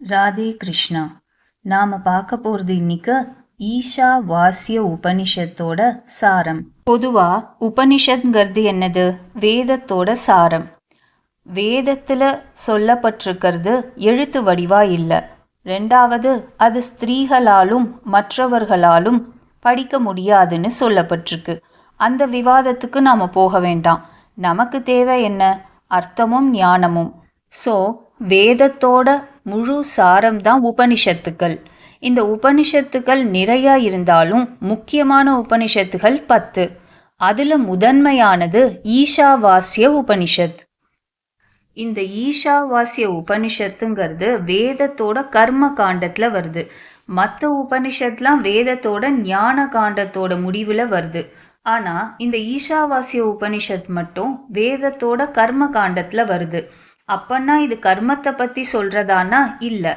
ராதே கிருஷ்ணா. நாம் பார்க்க போகிறது இன்னைக்கு ஈஷா வாசிய உபனிஷத்தோட சாரம். பொதுவாக உபனிஷத்ங்கிறது என்னது? வேதத்தோட சாரம். வேதத்தில் சொல்லப்பட்டிருக்கிறது எழுத்து வடிவா இல்லை. ரெண்டாவது அது ஸ்திரீகளாலும் மற்றவர்களாலும் படிக்க முடியாதுன்னு சொல்லப்பட்டிருக்கு. அந்த விவாதத்துக்கு நாம் போக வேண்டாம். நமக்கு தேவை என்ன? அர்த்தமும் ஞானமும். ஸோ வேதத்தோட முழு சாரம் தான் உபனிஷத்துக்கள். இந்த உபனிஷத்துக்கள் நிறையா இருந்தாலும் முக்கியமான உபனிஷத்துகள் பத்து. அதில் முதன்மையானது ஈஷாவாசிய உபனிஷத். இந்த ஈஷாவாசிய உபனிஷத்துங்கிறது வேதத்தோட கர்ம காண்டத்தில் வருது. மற்ற உபனிஷத்லாம் வேதத்தோட ஞான காண்டத்தோட முடிவில் வருது. ஆனால் இந்த ஈஷாவாசிய உபனிஷத் மட்டும் வேதத்தோட கர்ம காண்டத்தில் வருது. அப்பன்னா இது கர்மத்தை பற்றி சொல்கிறதானா இல்லை.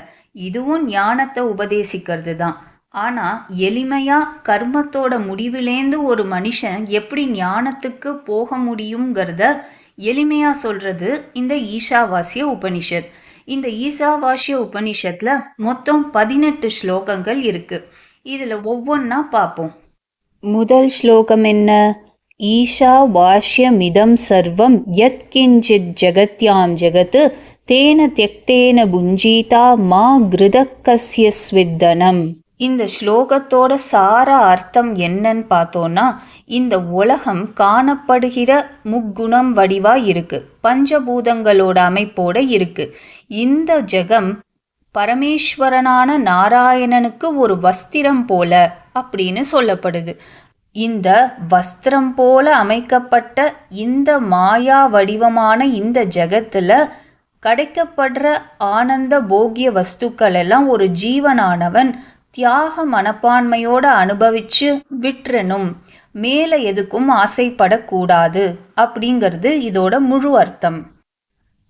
இதுவும் ஞானத்தை உபதேசிக்கிறது தான் ஆனால் எளிமையாக கர்மத்தோட முடிவிலேந்து ஒரு மனுஷன் எப்படி ஞானத்துக்கு போக முடியுங்கிறத எளிமையாக சொல்கிறது இந்த ஈஷாவாசிய உபனிஷத். இந்த ஈசாவாசிய உபனிஷத்தில் மொத்தம் பதினெட்டு ஸ்லோகங்கள் இருக்குது இதில் ஒவ்வொன்றா பார்ப்போம் முதல் ஸ்லோகம் என்ன? ஈஷா வாஷ்யமிதம் சர்வம் யத் கிஞ்சித் ஜகத்யாம் ஜெகத் தேன தியக்தேன புஞ்சீதா மா கிருதக்கசிய ஸ்வித்தனம். இந்த ஸ்லோகத்தோட சார அர்த்தம் என்னன்னு பார்த்தோன்னா இந்த உலகம் காணப்படுகிற முக்குணம் வடிவா இருக்கு. பஞ்சபூதங்களோட அமைப்போட இருக்கு. இந்த ஜெகம் பரமேஸ்வரனான நாராயணனுக்கு ஒரு வஸ்திரம் போல அப்படின்னு சொல்லப்படுது. இந்த வஸ்திரம் போல அமைக்கப்பட்ட இந்த மாயா வடிவமான இந்த ஜெகத்தில் கிடைக்கப்படுற ஆனந்த போகிய வஸ்துக்கள் எல்லாம் ஒரு ஜீவனானவன் தியாக மனப்பான்மையோடு அனுபவிச்சு விட்டுறணும் மேலே எதுக்கும் ஆசைப்படக்கூடாது. அப்படிங்கிறது இதோட முழு அர்த்தம்.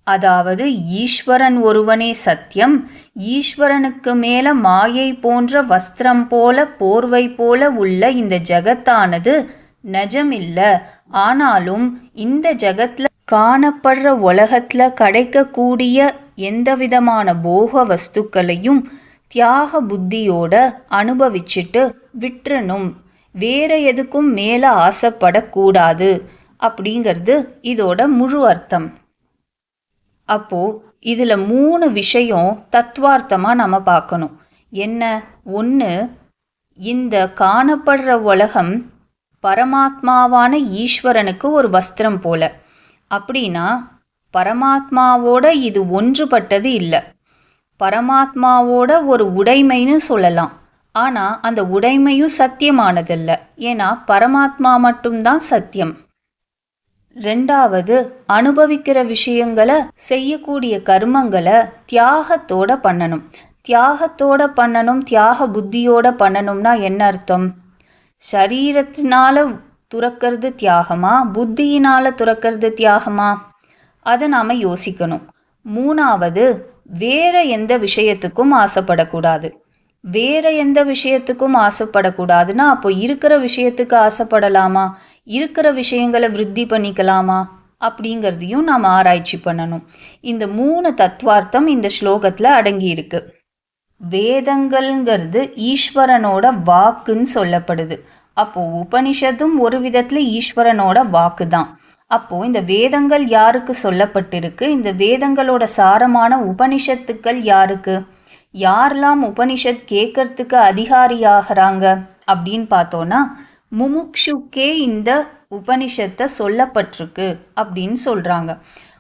அதாவது ஈஸ்வரன் ஒருவனே சத்தியம் ஈஸ்வரனுக்கு மேல மாயை போன்ற வஸ்திரம் போல போர்வை போல உள்ள இந்த ஜகத்தானது நஜமில்ல. ஆனாலும் இந்த ஜகத்துல காணப்படுற உலகத்துல கிடைக்கக்கூடிய எந்தவிதமான போக வஸ்துக்களையும் தியாக புத்தியோட அனுபவிச்சுட்டு விட்டுறணும். வேற எதுக்கும் மேலே ஆசைப்படக்கூடாது. அப்படிங்கிறது இதோட முழு அர்த்தம். அப்போது இதில் மூணு விஷயம் தத்துவார்த்தமாக நம்ம பார்க்கணும். என்ன? ஒன்று இந்த காணப்படுற உலகம் பரமாத்மாவான ஈஸ்வரனுக்கு ஒரு வஸ்திரம் போல. அப்படின்னா பரமாத்மாவோட இது ஒன்றுபட்டது இல்லை. பரமாத்மாவோட ஒரு உடைமைன்னு சொல்லலாம். ஆனால் அந்த உடைமையும் சத்தியமானதில்லை. ஏன்னா பரமாத்மா மட்டும்தான் சத்தியம். ரெண்டாவது அனுபவிக்கிற விஷயங்களை செய்யக்கூடிய கர்மங்களை தியாகத்தோட பண்ணணும். தியாகத்தோட பண்ணணும் தியாக புத்தியோட பண்ணணும்னா என்ன அர்த்தம்? சரீரத்தினால துறக்கிறது தியாகமா? புத்தியினால துறக்கிறது தியாகமா? அதை நாம் யோசிக்கணும். மூணாவது வேற எந்த விஷயத்துக்கும் ஆசைப்படக்கூடாது. வேற எந்த விஷயத்துக்கும் ஆசைப்படக்கூடாதுன்னா அப்போ இருக்கிற விஷயத்துக்கு ஆசைப்படலாமா? இருக்கிற விஷயங்களை விருத்தி பண்ணிக்கலாமா? அப்படிங்கிறதையும் நாம் ஆராய்ச்சி பண்ணணும். இந்த மூணு தத்துவார்த்தம் இந்த ஸ்லோகத்தில் அடங்கியிருக்கு வேதங்கள்ங்கிறது ஈஸ்வரனோட வாக்குன்னு சொல்லப்படுது. அப்போது உபனிஷத்தும் ஒரு விதத்தில் ஈஸ்வரனோட வாக்கு தான் அப்போது இந்த வேதங்கள் யாருக்கு சொல்லப்பட்டிருக்கு? இந்த வேதங்களோட சாரமான உபனிஷத்துக்கள் யாருக்கு? யாரெல்லாம் உபனிஷத் கேட்கறதுக்கு அதிகாரியாகிறாங்க அப்படின்னு பார்த்தோன்னா முமுக்ஷுக்கே இந்த உபனிஷத்தை சொல்லப்பட்டிருக்கு அப்படின்னு சொல்கிறாங்க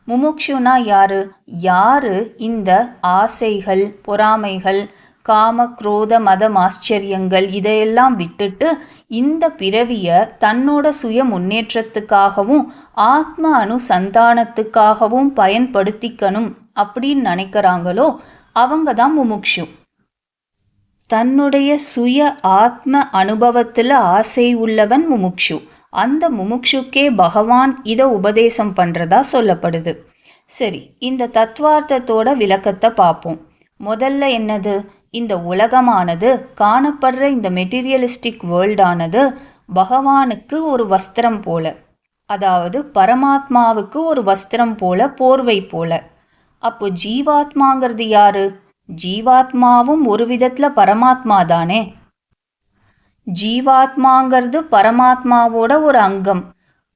முமுக்ஷுனா யாரு? யாரு இந்த ஆசைகள் பொறாமைகள் காம குரோத மதம் ஆச்சரியங்கள் இதையெல்லாம் விட்டுட்டு இந்த பிறவியை தன்னோட சுய முன்னேற்றத்துக்காகவும் ஆத்ம அனுசந்தானத்துக்காகவும் பயன்படுத்திக்கணும் அப்படின்னு நினைக்கிறாங்களோ அவங்க தான் முமுக்ஷு. தன்னுடைய சுய ஆத்ம அனுபவத்தில் ஆசை உள்ளவன் முமுக்ஷு. அந்த முமுக்ஷுக்கே பகவான் இதை உபதேசம் பண்ணுறதா சொல்லப்படுது. சரி இந்த தத்துவார்த்தத்தோட விளக்கத்தை பார்ப்போம் முதல்ல என்னது? இந்த உலகமானது காணப்படுற இந்த மெட்டீரியலிஸ்டிக் வேர்ல்டானது பகவானுக்கு ஒரு வஸ்திரம் போல. அதாவது பரமாத்மாவுக்கு ஒரு வஸ்திரம் போல போர்வை போல. அப்போ ஜீவாத்மாங்கிறது யாரு? ஜீவாத்மாவும் ஒரு விதத்தில் பரமாத்மா தானே ஜீவாத்மாங்கிறது பரமாத்மாவோட ஒரு அங்கம்.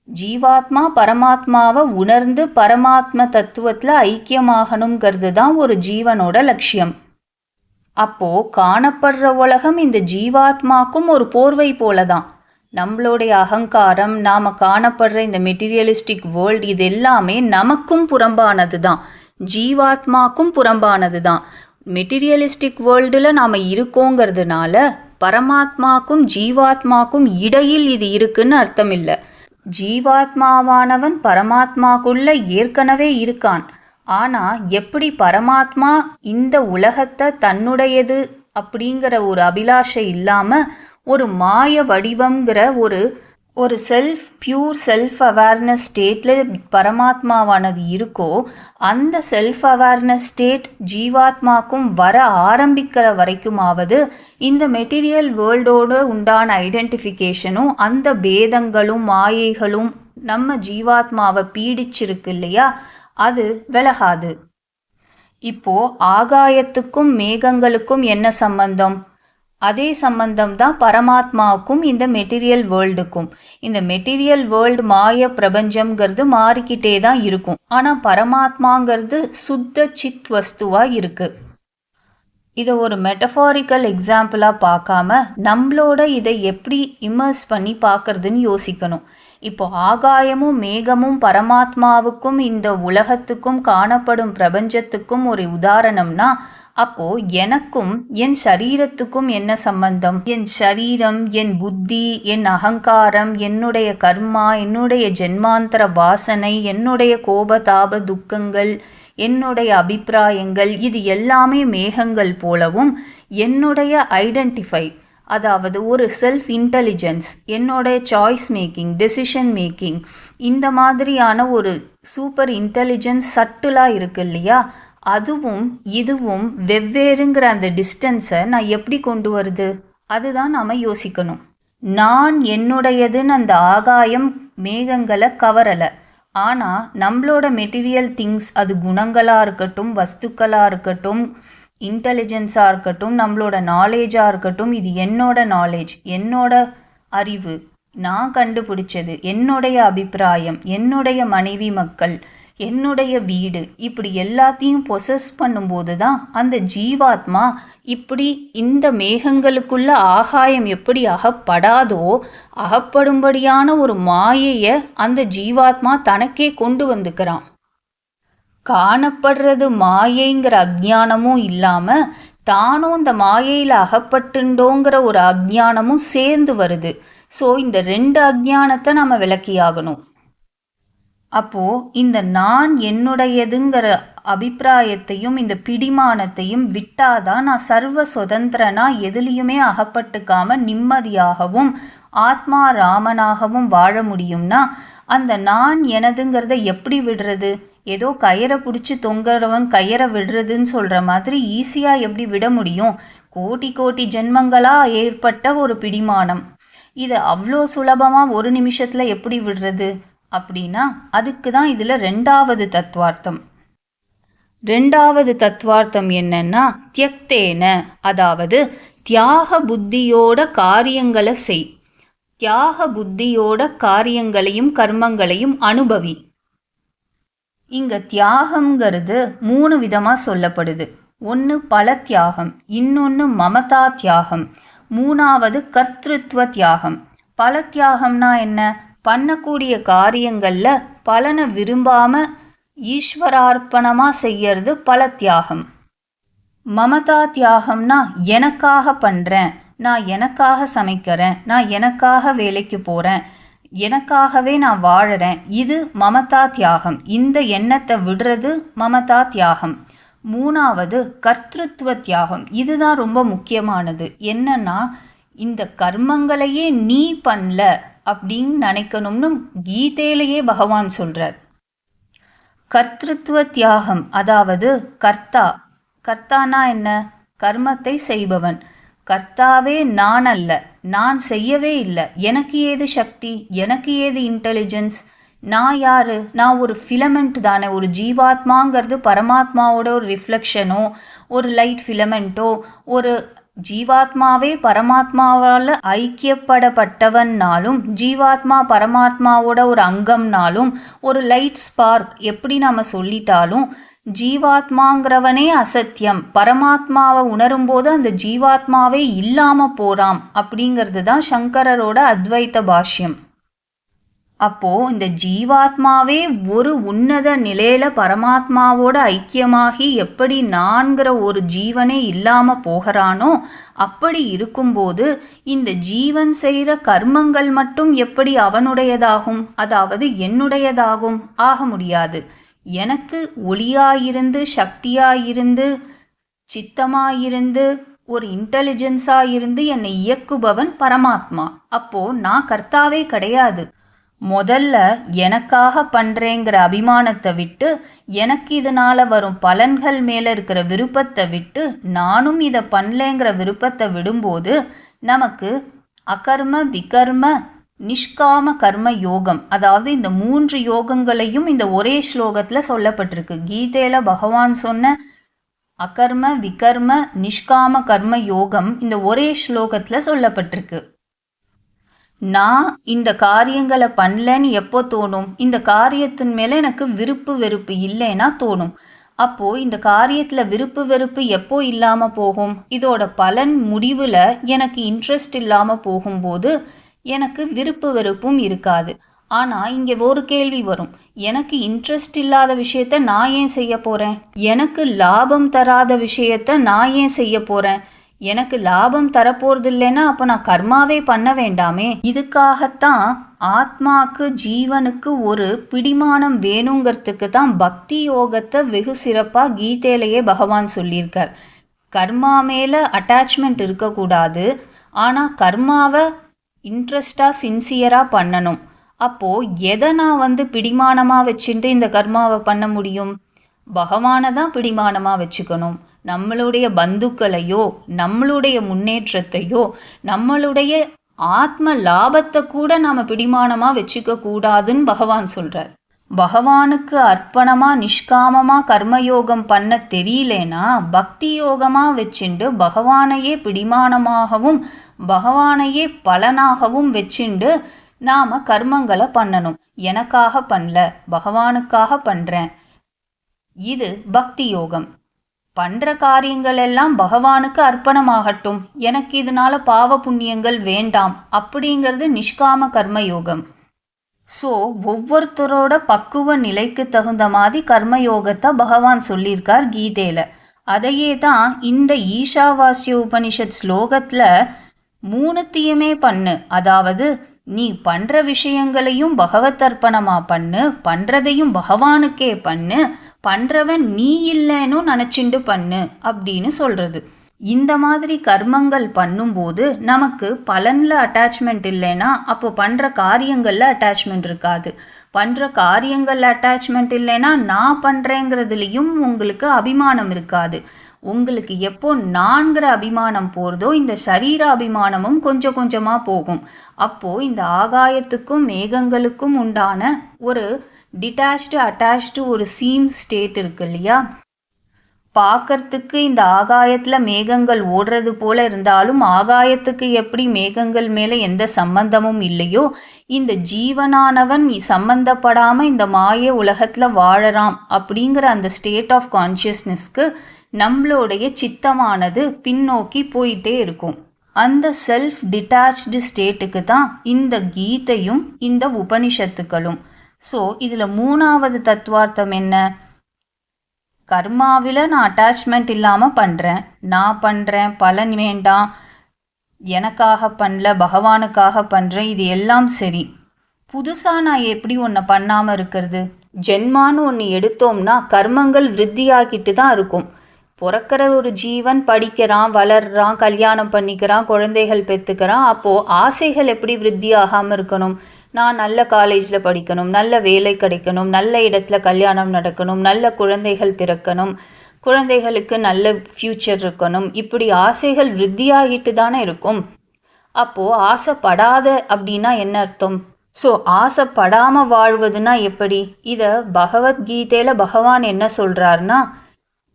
ஜீவாத்மா பரமாத்மாவை உணர்ந்து பரமாத்ம தத்துவத்தில் ஐக்கியமாகணுங்கிறது தான் ஒரு ஜீவனோட லட்சியம். அப்போ காணப்படுற உலகம் இந்த ஜீவாத்மாக்கும் ஒரு போர்வை போல தான் நம்மளுடைய அகங்காரம் நாம் காணப்படுற இந்த மெட்டீரியலிஸ்டிக் வேர்ல்டு இது எல்லாமே நமக்கும் புறம்பானது தான் ஜீவாத்மாக்கும் புறம்பானது தான் மெட்டீரியலிஸ்டிக் வேர்ல்டில் நாம் இருக்கோங்கிறதுனால பரமாத்மாக்கும் ஜீவாத்மாக்கும் இடையில் இது இருக்குன்னு அர்த்தம் இல்லை ஜீவாத்மாவானவன் பரமாத்மாக்குள்ள ஏற்கனவே இருக்கான். ஆனால் எப்படி பரமாத்மா இந்த உலகத்தை தன்னுடையது அப்படிங்கிற ஒரு அபிலாஷை இல்லாமல் ஒரு மாய வடிவங்கிற ஒரு ஒரு செல்ஃப் பியூர் செல்ஃப் அவேர்னஸ் ஸ்டேட்டில் பரமாத்மாவானது இருக்கோ அந்த செல்ஃப் அவேர்னஸ் ஸ்டேட் ஜீவாத்மாக்கும் வர ஆரம்பிக்கிற வரைக்குமாவது இந்த மெட்டீரியல் வேர்ல்டோடு உண்டான ஐடென்டிஃபிகேஷனும் அந்த பேதங்களும் மாயைகளும் நம்ம ஜீவாத்மாவை பீடிச்சிருக்கு இல்லையா? அது விலகாது. இப்போ ஆகாயத்துக்கும் மேகங்களுக்கும் என்ன சம்பந்தம்? அதே சம்பந்தம் தான் பரமாத்மாவுக்கும் இந்த மெட்டீரியல் வேர்ல்டுக்கும் இந்த மெட்டீரியல் வேர்ல்டு மாய பிரபஞ்சம்ங்கிறது மாறிக்கிட்டே தான் இருக்கும். ஆனால் பரமாத்மாங்கிறது சுத்த சித் வஸ்துவாக இருக்குது இதை ஒரு மெட்டஃபாரிக்கல் எக்ஸாம்பிளாக பார்க்காம நம்மளோட இதை எப்படி இமர்ஸ் பண்ணி பார்க்கறதுன்னு யோசிக்கணும். இப்போ ஆகாயமும் மேகமும் பரமாத்மாவுக்கும் இந்த உலகத்துக்கும் காணப்படும் பிரபஞ்சத்துக்கும் ஒரு உதாரணம்னா அப்போ எனக்கும் என் சரீரத்துக்கும் என்ன சம்பந்தம்? என் சரீரம் என் புத்தி என் அகங்காரம் என்னுடைய கர்மா என்னுடைய ஜென்மாந்தர வாசனை என்னுடைய கோபதாப துக்கங்கள் என்னுடைய அபிப்பிராயங்கள் இது எல்லாமே மேகங்கள் போலவும் என்னுடைய ஐடென்டிஃபை அதாவது ஒரு செல்ஃப் இன்டெலிஜென்ஸ் என்னோடைய சாய்ஸ் மேக்கிங் டெசிஷன் மேக்கிங் இந்த மாதிரியான ஒரு சூப்பர் இன்டெலிஜென்ஸ் சட்டிலாக இருக்கு இல்லையா? அதுவும் இதுவும் வெவ்வேறுங்கிற அந்த டிஸ்டன்ஸை நான் எப்படி கொண்டு வருது? அதுதான் நாம் யோசிக்கணும். நான் என்னுடையதுன்னு அந்த ஆகாயம் மேகங்களை கவரலை. ஆனால் நம்மளோட மெட்டீரியல் திங்ஸ் அது குணங்களாக இருக்கட்டும் வஸ்துக்களாக இருக்கட்டும் இன்டெலிஜென்ஸாக இருக்கட்டும் நம்மளோட நாலேஜாக இருக்கட்டும் இது என்னோட நாலேஜ் என்னோட அறிவு. நான் கண்டுபிடிச்சது என்னுடைய அபிப்பிராயம் என்னுடைய மனைவி மக்கள் என்னுடைய வீடு இப்படி எல்லாத்தையும் பொசஸ் பண்ணும்போது தான் அந்த ஜீவாத்மா இப்படி இந்த மேகங்களுக்குள்ள ஆகாயம் எப்படி அகப்படாதோ அகப்படும்படியான ஒரு மாயையை அந்த ஜீவாத்மா தனக்கே கொண்டு வந்துக்கிறான். காணப்படுறது மாயைங்கிற அஜ்ஞானமும் இல்லாமல் தானும் இந்த மாயையில் அகப்பட்டுண்டோங்கிற ஒரு அஜ்ஞானமும் சேர்ந்து வருது. ஸோ இந்த ரெண்டு அஜ்ஞானத்தை நம்ம விளக்கியாகணும். அப்போது இந்த நான் என்னுடையதுங்கிற அபிப்பிராயத்தையும் இந்த பிடிமானத்தையும் விட்டாதான் நான் சர்வ சுதந்திரனா எதுலேயுமே அகப்பட்டுக்காம நிம்மதியாகவும் ஆத்மா ராமனாகவும் வாழ முடியும்னா அந்த நான் எனதுங்கிறத எப்படி விடுறது? ஏதோ கயிறை பிடிச்சி தொங்குறவன் கயிறை விடுறதுன்னு சொல்கிற மாதிரி ஈஸியாக எப்படி விட முடியும்? கோட்டி கோட்டி ஜென்மங்களாக ஏற்பட்ட ஒரு பிடிமானம். இதை அவ்வளோ சுலபமாக ஒரு நிமிஷத்தில் எப்படி விடுறது? அப்படின்னா அதுக்கு தான் இதில் ரெண்டாவது தத்துவார்த்தம் ரெண்டாவது தத்துவார்த்தம் என்னன்னா தியக்தேன அதாவது தியாக புத்தியோட காரியங்களை செய். தியாக புத்தியோட காரியங்களையும் கர்மங்களையும் அனுபவி. இங்கே தியாகம்ங்கிறது மூணு விதமாக சொல்லப்படுது. ஒன்று பல தியாகம் இன்னொன்று மமதா தியாகம் மூணாவது கர்த்திருவ தியாகம். பல தியாகம்னா என்ன? பண்ணக்கூடிய காரியங்களில் பலனை விரும்பாமல் ஈஸ்வரார்ப்பணமாக செய்யறது பல தியாகம். மமதா தியாகம்னா எனக்காக பண்ணுறேன் நான் எனக்காக சமைக்கிறேன் நான் எனக்காக வேலைக்கு போகிறேன் எனக்காகவே நான் வாழறேன். இது மமதா தியாகம். இந்த எண்ணத்தை விடுறது மமதா தியாகம். மூணாவது கர்த்தத்துவ தியாகம். இதுதான் ரொம்ப முக்கியமானது. என்னன்னா இந்த கர்மங்களையே நீ பண்ணல அப்படின்னு நினைக்கணும்னு கீதையிலேயே பகவான் சொல்கிறார் கர்த்தத்துவ தியாகம். அதாவது கர்த்தா. கர்த்தானா என்ன? கர்மத்தை செய்பவன். கர்த்தாவே நான் அல்ல நான் செய்யவே இல்லை. எனக்கு ஏது சக்தி? எனக்கு ஏது இன்டெலிஜென்ஸ் நான் யார்? நான் ஒரு ஃபிலமெண்ட் தானே. ஒரு ஜீவாத்மாங்கிறது பரமாத்மாவோட ஒரு ரிஃப்ளெக்ஷனோ ஒரு லைட் ஃபிலமெண்ட்டோ ஒரு ஜீவாத்மாவே பரமாத்மாவால் ஐக்கியப்படப்பட்டவன்னாலும் ஜீவாத்மா பரமாத்மாவோட ஒரு அங்கம்னாலும் ஒரு லைட் ஸ்பார்க் எப்படி நம்ம சொல்லிட்டாலும் ஜீவாத்மாங்கிறவனே அசத்தியம். பரமாத்மாவை உணரும்போது அந்த ஜீவாத்மாவே இல்லாமல் போகிறாம் அப்படிங்கிறது தான் சங்கரரோட அத்வைத்த பாஷ்யம். அப்போ இந்த ஜீவாத்மாவே ஒரு உன்னத நிலையில பரமாத்மாவோட ஐக்கியமாகி எப்படி நான்கிற ஒரு ஜீவனே இல்லாம போகிறானோ அப்படி இருக்கும்போது இந்த ஜீவன் செய்கிற கர்மங்கள் மட்டும் எப்படி அவனுடையதாகும்? அதாவது என்னுடையதாகும்? ஆக முடியாது. எனக்கு ஒளியாயிருந்து சக்தியாயிருந்து சித்தமாயிருந்து ஒரு இன்டெலிஜென்ஸாக இருந்து என்னை இயக்குபவன் பரமாத்மா. அப்போ நான் கர்த்தாவே கிடையாது. முதல்ல எனக்காக பண்ணுறேங்கிற அபிமானத்தை விட்டு எனக்கு இதனால் வரும் பலன்கள் மேலே இருக்கிற விருப்பத்தை விட்டு நானும் இதை பண்ணலேங்கிற விருப்பத்தை விடும்போது நமக்கு அகர்ம விகர்ம நிஷ்காம கர்ம யோகம். அதாவது இந்த மூன்று யோகங்களையும் இந்த ஒரே ஸ்லோகத்தில் சொல்லப்பட்டிருக்கு. கீதையில் பகவான் சொன்ன அகர்ம விகர்ம நிஷ்காம கர்ம யோகம் இந்த ஒரே ஸ்லோகத்தில் சொல்லப்பட்டிருக்கு. நான் இந்த காரியங்களை பண்ணலன்னு எப்போ தோணும்? இந்த காரியத்தின் மேலே எனக்கு விருப்பு வெறுப்பு இல்லைன்னா தோணும். அப்போது இந்த காரியத்தில் விருப்பு வெறுப்பு எப்போ இல்லாமல் போகும்? இதோட பலன் முடிவில் எனக்கு இன்ட்ரெஸ்ட் இல்லாமல் போகும்போது எனக்கு விருப்பு வெறுப்பும் இருக்காது. ஆனால் இங்கே ஒரு கேள்வி வரும். எனக்கு இன்ட்ரெஸ்ட் இல்லாத விஷயத்த நான் ஏன் செய்ய போகிறேன் எனக்கு லாபம் தராத விஷயத்த நான் ஏன் செய்ய போகிறேன் எனக்கு லாபம் தரப்போறது இல்லைன்னா அப்போ நான் கர்மாவே பண்ண வேண்டாமே? இதுக்காகத்தான் ஆத்மாக்கு ஜீவனுக்கு ஒரு பிடிமானம் வேணுங்கிறதுக்கு தான் பக்தி யோகத்தை வெகு சிறப்பாக கீதையிலேயே பகவான் சொல்லியிருக்கார். கர்மா மேலே அட்டாச்மெண்ட் இருக்கக்கூடாது. ஆனால் கர்மாவை இன்ட்ரெஸ்டாக சின்சியராக பண்ணணும். அப்போது எதை நான் வந்து பிடிமானமாக வச்சுட்டு இந்த கர்மாவை பண்ண முடியும்? பகவானை தான் பிடிமானமாக வச்சுக்கணும். நம்மளுடைய பந்துக்களையோ நம்மளுடைய முன்னேற்றத்தையோ நம்மளுடைய ஆத்ம லாபத்தை கூட நாம் பிடிமானமாக வச்சுக்க கூடாதுன்னு பகவான் சொல்கிறார் பகவானுக்கு அர்ப்பணமாக நிஷ்காமமாக கர்மயோகம் பண்ண தெரியலேனா பக்தி யோகமாக வச்சுண்டு பகவானையே பிடிமானமாகவும் பகவானையே பலனாகவும் வச்சுண்டு நாம் கர்மங்களை பண்ணணும். எனக்காக பண்ணல பகவானுக்காக பண்ணுறேன் இது பக்தி யோகம் பண்ணுற காரியங்கள் எல்லாம் பகவானுக்கு அர்ப்பணமாகட்டும். எனக்கு இதனால பாவ புண்ணியங்கள் வேண்டாம். அப்படிங்கிறது நிஷ்காம கர்மயோகம். ஸோ ஒவ்வொருத்தரோட பக்குவ நிலைக்கு தகுந்த மாதிரி கர்மயோகத்தை பகவான் சொல்லியிருக்கார் கீதையில். அதையே தான் இந்த ஈஷாவாசிய உபனிஷத் ஸ்லோகத்தில் மூணுத்தையுமே பண்ணு. அதாவது நீ பண்ணுற விஷயங்களையும் பகவத் அர்ப்பணமாக பண்ணு பண்ணுறதையும் பகவானுக்கே பண்ணு பண்ணுறவன் நீ இல்லைன்னு நினச்சிண்டு பண்ணு அப்படின்னு சொல்கிறது இந்த மாதிரி கர்மங்கள் பண்ணும்போது நமக்கு பலனில் அட்டாச்மெண்ட் இல்லைன்னா அப்போ பண்ணுற காரியங்களில் அட்டாச்மெண்ட் இருக்காது. பண்ணுற காரியங்களில் அட்டாச்மெண்ட் இல்லைன்னா நான் பண்ணுறேங்கிறதுலையும் உங்களுக்கு அபிமானம் இருக்காது. உங்களுக்கு எப்போ நான்கிற அபிமானம் போகிறதோ இந்த சரீர அபிமானமும் கொஞ்சம் கொஞ்சமாக போகும். அப்போது இந்த ஆகாயத்துக்கும் மேகங்களுக்கும் உண்டான ஒரு டிட்டாச்டு அட்டாச்டு ஒரு சீம் ஸ்டேட் இருக்கு இல்லையா? பார்க்கறதுக்கு இந்த ஆகாயத்தில் மேகங்கள் ஓடுறது போல இருந்தாலும் ஆகாயத்துக்கு எப்படி மேகங்கள் மேலே எந்த சம்பந்தமும் இல்லையோ இந்த ஜீவனானவன் சம்பந்தப்படாமல் இந்த மாய உலகத்தில் வாழறான் அப்படிங்கிற அந்த ஸ்டேட் ஆஃப் கான்ஷியஸ்னஸ்க்கு நம்மளுடைய சித்தமானது பின்னோக்கி போயிட்டே இருக்கும். அந்த செல்ஃப் டிட்டாச்டு ஸ்டேட்டுக்கு தான் இந்த கீதையும் இந்த உபனிஷத்துக்களும். ஸோ இதில் மூணாவது தத்துவார்த்தம் என்ன? கர்மாவில் நான் அட்டாச்மெண்ட் இல்லாமல் பண்ணுறேன் நான் பண்ணுறேன் பலன் வேண்டாம். எனக்காக பண்ணல பகவானுக்காக பண்ணுறேன் இது எல்லாம் சரி. புதுசாக நான் எப்படி ஒன்றை பண்ணாமல் இருக்கிறது? ஜென்மான்னு ஒன்று எடுத்தோம்னா கர்மங்கள் விருத்தியாகிட்டு தான் இருக்கும். பிறக்கிற ஒரு ஜீவன் படிக்கிறான் வளர்றான் கல்யாணம் பண்ணிக்கிறான் குழந்தைகள் பெற்றுக்கிறான் அப்போது ஆசைகள் எப்படி விருத்தி ஆகாமல் இருக்கணும்? நான் நல்ல காலேஜில் படிக்கணும் நல்ல வேலை கிடைக்கணும் நல்ல இடத்துல கல்யாணம் நடக்கணும் நல்ல குழந்தைகள் பிறக்கணும் குழந்தைகளுக்கு நல்ல ஃப்யூச்சர் இருக்கணும். இப்படி ஆசைகள் விருத்தியாகிட்டு தானே இருக்கும். அப்போது ஆசைப்படாத அப்படின்னா என்ன அர்த்தம்? ஸோ ஆசைப்படாமல் வாழ்வதுன்னா எப்படி? இதை பகவத்கீதையில் பகவான் என்ன சொல்கிறாருன்னா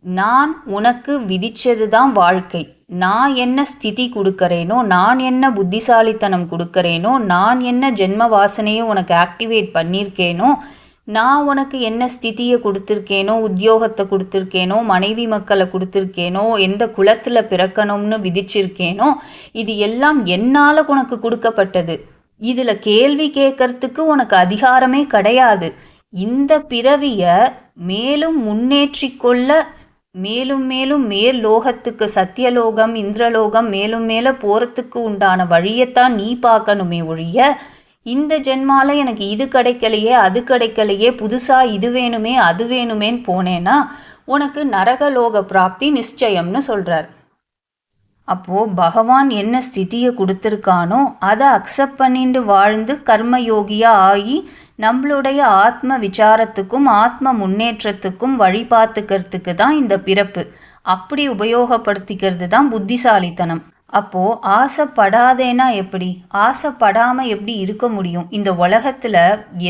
நான் உனக்கு விதிச்சது தான் வாழ்க்கை. நான் என்ன ஸ்திதி கொடுக்கறேனோ நான் என்ன புத்திசாலித்தனம் கொடுக்கறேனோ நான் என்ன ஜென்ம வாசனையை உனக்கு ஆக்டிவேட் பண்ணியிருக்கேனோ நான் உனக்கு என்ன ஸ்திதியை கொடுத்துருக்கேனோ உத்தியோகத்தை கொடுத்துருக்கேனோ மனைவி மக்களை கொடுத்துருக்கேனோ எந்த குலத்தில் பிறக்கணும்னு விதிச்சிருக்கேனோ இது எல்லாம் என்னால் உனக்கு கொடுக்கப்பட்டது. இதில் கேள்வி கேட்கறதுக்கு உனக்கு அதிகாரமே கிடையாது. இந்த பிறவியை மேலும் முன்னேற்றிக்கொள்ள மேலும் மேலும் மேல் லோகத்துக்கு சத்தியலோகம் இந்திரலோகம் மேலும் மேலே போகிறதுக்கு உண்டான வழியைத்தான் நீ பார்க்கணுமே ஒழிய இந்த ஜென்மால எனக்கு இது கிடைக்கலையே அது கிடைக்கலையே புதுசாக இது வேணுமே அது வேணுமேன்னு போனேன்னா உனக்கு நரகலோக பிராப்தி நிச்சயம்னு சொல்கிறார் அப்போது பகவான் என்ன ஸ்திதியை கொடுத்துருக்கானோ அதை அக்செப்ட் பண்ணிட்டு வாழ்ந்து கர்மயோகியாக ஆகி நம்மளுடைய ஆத்ம விசாரத்துக்கும் ஆத்ம முன்னேற்றத்துக்கும் வழி பார்த்துக்கிறதுக்கு தான் இந்த பிறப்பு. அப்படி உபயோகப்படுத்திக்கிறது தான் புத்திசாலித்தனம். அப்போ ஆசைப்படாதேனா எப்படி? ஆசைப்படாமல் எப்படி இருக்க முடியும்? இந்த உலகத்தில்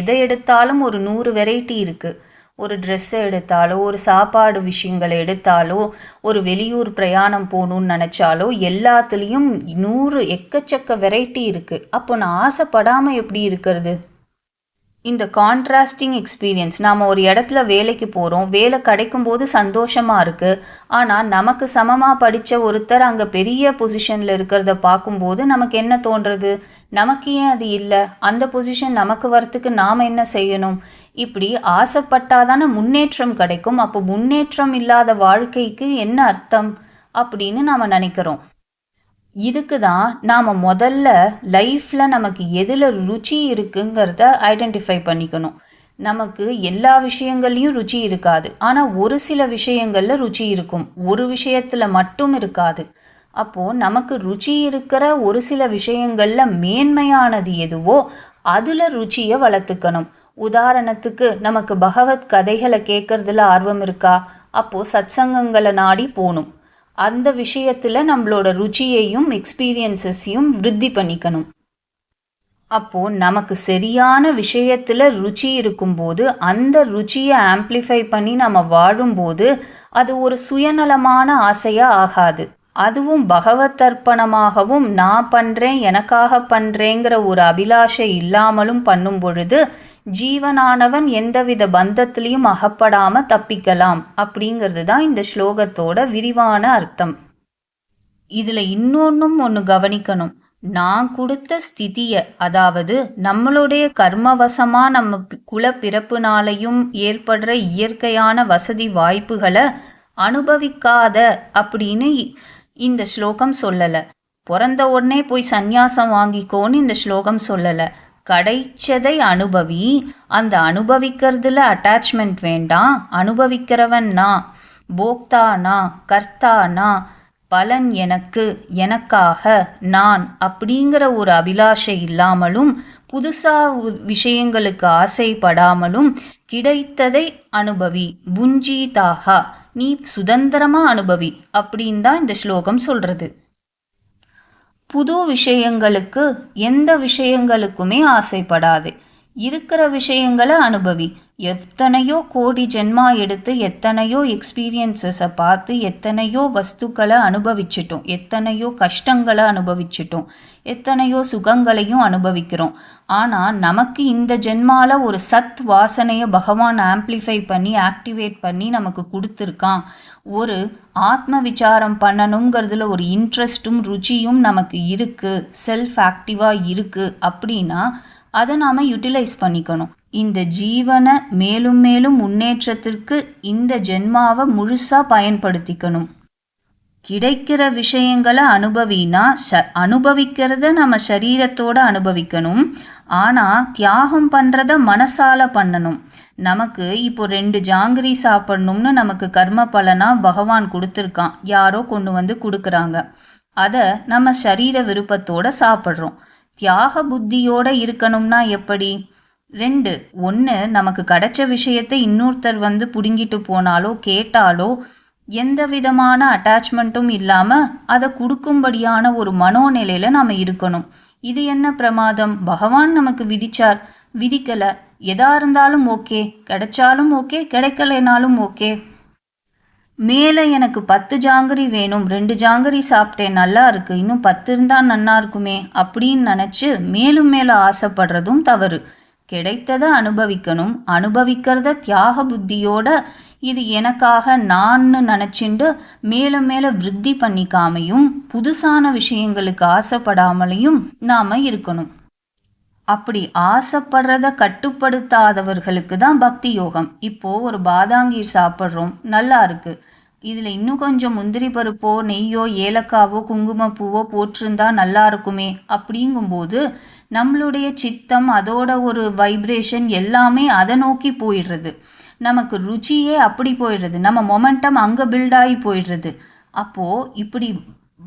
எதை எடுத்தாலும் ஒரு நூறு வெரைட்டி இருக்குது ஒரு ட்ரெஸ்ஸை எடுத்தாலோ ஒரு சாப்பாடு விஷயங்களை எடுத்தாலோ ஒரு வெளியூர் பிரயாணம் போகணுன்னு நினச்சாலோ எல்லாத்துலேயும் நூறு எக்கச்சக்க வெரைட்டி இருக்குது அப்போ நான் ஆசைப்படாமல் எப்படி இருக்கிறது? இந்த கான்ட்ராஸ்டிங் எக்ஸ்பீரியன்ஸ் நாம் ஒரு இடத்துல வேலைக்கு போகிறோம் வேலை கிடைக்கும் போது சந்தோஷமாக இருக்குது ஆனால் நமக்கு சமமாக படித்த ஒருத்தர் அங்கே பெரிய பொசிஷனில் இருக்கிறத பார்க்கும்போது நமக்கு என்ன தோன்றது? நமக்கு ஏன் அது இல்லை? அந்த பொசிஷன் நமக்கு வரத்துக்கு நாம் என்ன செய்யணும்? இப்படி ஆசைப்பட்டாதான முன்னேற்றம் கிடைக்கும். அப்போ முன்னேற்றம் இல்லாத வாழ்க்கைக்கு என்ன அர்த்தம்? அப்படின்னு நாம் நினைக்கிறோம். இதுக்கு தான் நாம் முதல்ல லைஃப்பில் நமக்கு எதில் ருச்சி இருக்குங்கிறத ஐடென்டிஃபை பண்ணிக்கணும். நமக்கு எல்லா விஷயங்கள்லையும் ருச்சி இருக்காது. ஆனால் ஒரு சில விஷயங்களில் ருச்சி இருக்கும். ஒரு விஷயத்தில் மட்டும் இருக்காது. அப்போது நமக்கு ருச்சி இருக்கிற ஒரு சில விஷயங்களில் மேன்மையானது எதுவோ அதில் ருச்சியை வளர்த்துக்கணும். உதாரணத்துக்கு நமக்கு பகவத் கதைகளை கேட்கறதுல ஆர்வம் இருக்கா? அப்போது சத்சங்கங்களை நாடி போகணும். அந்த விஷயத்தில் நம்மளோட ருச்சியையும் எக்ஸ்பீரியன்ஸஸையும் விருத்தி பண்ணிக்கணும். அப்போது நமக்கு சரியான விஷயத்தில் ருச்சி இருக்கும்போது அந்த ருச்சியை ஆம்ப்ளிஃபை பண்ணி நம்ம வாழும்போது அது ஒரு சுயநலமான ஆசையாக ஆகாது. அதுவும் பகவத்தர்ப்பணமாகவும் நான் பண்ணுறேன் எனக்காக பண்ணுறேங்கிற ஒரு அபிலாஷை இல்லாமலும் பண்ணும் பொழுது ஜீவனானவன் எந்தவித பந்தத்திலையும் அகப்படாமல் தப்பிக்கலாம் அப்படிங்கிறது தான் இந்த ஸ்லோகத்தோட விரிவான அர்த்தம். இதில் இன்னொன்றும் ஒன்று கவனிக்கணும். நான் கொடுத்த ஸ்திதியை அதாவது நம்மளுடைய கர்மவசமாக நம்ம குல பிறப்புனாலையும் ஏற்படுற இயற்கையான வசதி வாய்ப்புகளை அனுபவிக்காத அப்படின்னு இந்த ஸ்லோகம் சொல்லலை. பிறந்த உடனே போய் சந்நியாசம் வாங்கிக்கோன்னு இந்த ஸ்லோகம் சொல்லலை. கிடைச்சதை அனுபவி. அந்த அனுபவிக்கிறதுல அட்டாச்மெண்ட் வேண்டாம். அனுபவிக்கிறவன் நான் போக்தானா கர்த்தானா பலன் எனக்கு எனக்காக நான் அப்படிங்கிற ஒரு அபிலாஷை இல்லாமலும் புதுசாக விஷயங்களுக்கு ஆசைப்படாமலும் கிடைத்ததை அனுபவி. புஞ்சிதாகா. நீ சுதந்திரமாக அனுபவி. அப்படின்னு தான் இந்த ஸ்லோகம் சொல்கிறது புது விஷயங்களுக்கு எந்த விஷயங்களுக்குமே ஆசைப்படாது. இருக்கிற விஷயங்களை அனுபவி. எத்தனையோ கோடி ஜென்மா எடுத்து எத்தனையோ எக்ஸ்பீரியன்ஸஸை பார்த்து எத்தனையோ வஸ்துக்களை அனுபவிச்சிட்டோம். எத்தனையோ கஷ்டங்களை அனுபவிச்சிட்டோம். எத்தனையோ சுகங்களையும் அனுபவிக்கிறோம். ஆனால் நமக்கு இந்த ஜென்மாவில் ஒரு சத் வாசனையை பகவான் ஆம்ப்ளிஃபை பண்ணி ஆக்டிவேட் பண்ணி நமக்கு கொடுத்துருக்கான். ஒரு ஆத்ம விசாரம் பண்ணணுங்கிறதுல ஒரு இன்ட்ரெஸ்ட்டும் ருச்சியும் நமக்கு இருக்குது செல்ஃப் ஆக்டிவாக இருக்குது அப்படின்னா அதை நாம் யூட்டிலைஸ் பண்ணிக்கணும். இந்த ஜீவனை மேலும் மேலும் முன்னேற்றத்திற்கு இந்த ஜென்மாவை முழுசாக பயன்படுத்திக்கணும். கிடைக்கிற விஷயங்களை அனுபவினா ச அனுபவிக்கிறத நம்ம சரீரத்தோடு அனுபவிக்கணும். ஆனால் தியாகம் பண்ணுறத மனசால பண்ணணும். நமக்கு இப்போ ரெண்டு ஜாங்கிரி சாப்பிட்ணும்னு நமக்கு கர்ம பலனாக பகவான் கொடுத்துருக்கான். யாரோ கொண்டு வந்து கொடுக்குறாங்க. அதை நம்ம சரீர விருப்பத்தோடு சாப்பிட்றோம். தியாக புத்தியோடு இருக்கணும்னா எப்படி? ரெண்டு ஒன்று நமக்கு கிடைச்ச விஷயத்தை இன்னொருத்தர் வந்து பிடுங்கிட்டு போனாலோ கேட்டாலோ எந்த விதமான அட்டாச்மெண்ட்டும் இல்லாமல் அதை கொடுக்கும்படியான ஒரு மனோநிலையில் நாம் இருக்கணும். இது என்ன பிரமாதம்? பகவான் நமக்கு விதிச்சார். விதிக்கலை. எதா இருந்தாலும் ஓகே. கிடைச்சாலும் ஓகே. கிடைக்கலைனாலும் ஓகே. மேலே எனக்கு பத்து ஜாங்கிரி வேணும். ரெண்டு ஜாங்கிரி சாப்பிட்டேன். நல்லா இருக்கு. இன்னும் பத்து இருந்தால் நல்லா இருக்குமே. அப்படின்னு நினச்சி மேலும் மேலே ஆசைப்படுறதும் தவறு. கிடைத்ததை அனுபவிக்கணும். அனுபவிக்கிறத தியாக புத்தியோட இது எனக்காக நான்னு நினச்சிண்டு மேலும் மேலே விருத்தி பண்ணிக்காமையும் புதுசான விஷயங்களுக்கு ஆசைப்படாமலையும் நாம் இருக்கணும். அப்படி ஆசைப்படுறத கட்டுப்படுத்தாதவர்களுக்கு தான் பக்தி யோகம். இப்போது ஒரு பாதாங்கீர் சாப்பிட்றோம். நல்லா இருக்குது இதில் இன்னும் கொஞ்சம் முந்திரி பருப்போ நெய்யோ ஏலக்காவோ குங்குமப்பூவோ போட்டிருந்தா நல்லா இருக்குமே அப்படிங்கும்போது நம்மளுடைய சித்தம் அதோட ஒரு வைப்ரேஷன் எல்லாமே அதை நோக்கி போயிடுறது. நமக்கு ருச்சியே அப்படி போயிடுறது. நம்ம மொமெண்டம் அங்கே பில்டாகி போயிடுறது. அப்போது இப்படி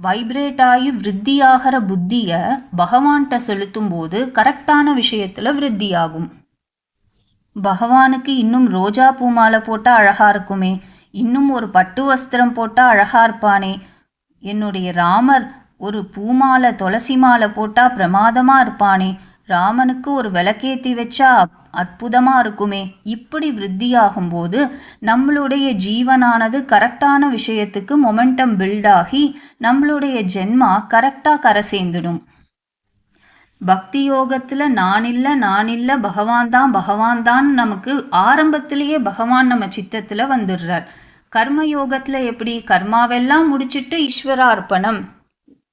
வைப்ரேட் ஆகி விருத்தியாகிற புத்தியை பகவான்கிட்ட செலுத்தும் போது கரெக்டான விஷயத்தில் விருத்தியாகும். பகவானுக்கு இன்னும் ரோஜா பூ மாலை போட்டால் அழகாக இருக்குமே. இன்னும் ஒரு பட்டு வஸ்திரம் போட்டால் அழகாக இருப்பானே. என்னுடைய ராமர் ஒரு பூமாலை துளசி மாலை போட்டால் பிரமாதமாக இருப்பானே. ராமனுக்கு ஒரு விளக்கேத்தி வச்சா அற்புதமாக இருக்குமே. இப்படி விருத்தியாகும்போது நம்மளுடைய ஜீவனானது கரெக்டான விஷயத்துக்கு மொமெண்டம் பில்டாகி நம்மளுடைய ஜென்மா கரெக்டாக கரை சேர்ந்துடும். பக்தி யோகத்தில் நான் இல்லை நான் இல்லை பகவான் தான் பகவான் தான் நமக்கு ஆரம்பத்திலேயே பகவான் நம்ம சித்தத்தில் வந்துடுறார். கர்ம யோகத்தில் எப்படி கர்மாவெல்லாம் முடிச்சிட்டு ஈஸ்வரார்ப்பணம்?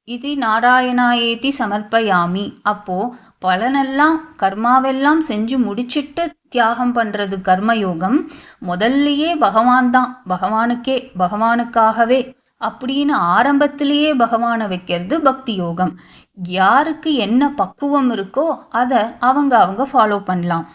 இது நாராயணாயேதி சமர்ப்பயாமி. அப்போது பலனெல்லாம் கர்மாவெல்லாம் செஞ்சு முடிச்சிட்டு தியாகம் பண்ணுறது கர்மயோகம் முதல்லையே பகவான் தான் பகவானுக்கே பகவானுக்காகவே அப்படின்னு ஆரம்பத்திலேயே பகவானை வைக்கிறது பக்தி யோகம் யாருக்கு என்ன பக்குவம் இருக்கோ அதை அவங்க அவங்க ஃபாலோ பண்ணலாம்.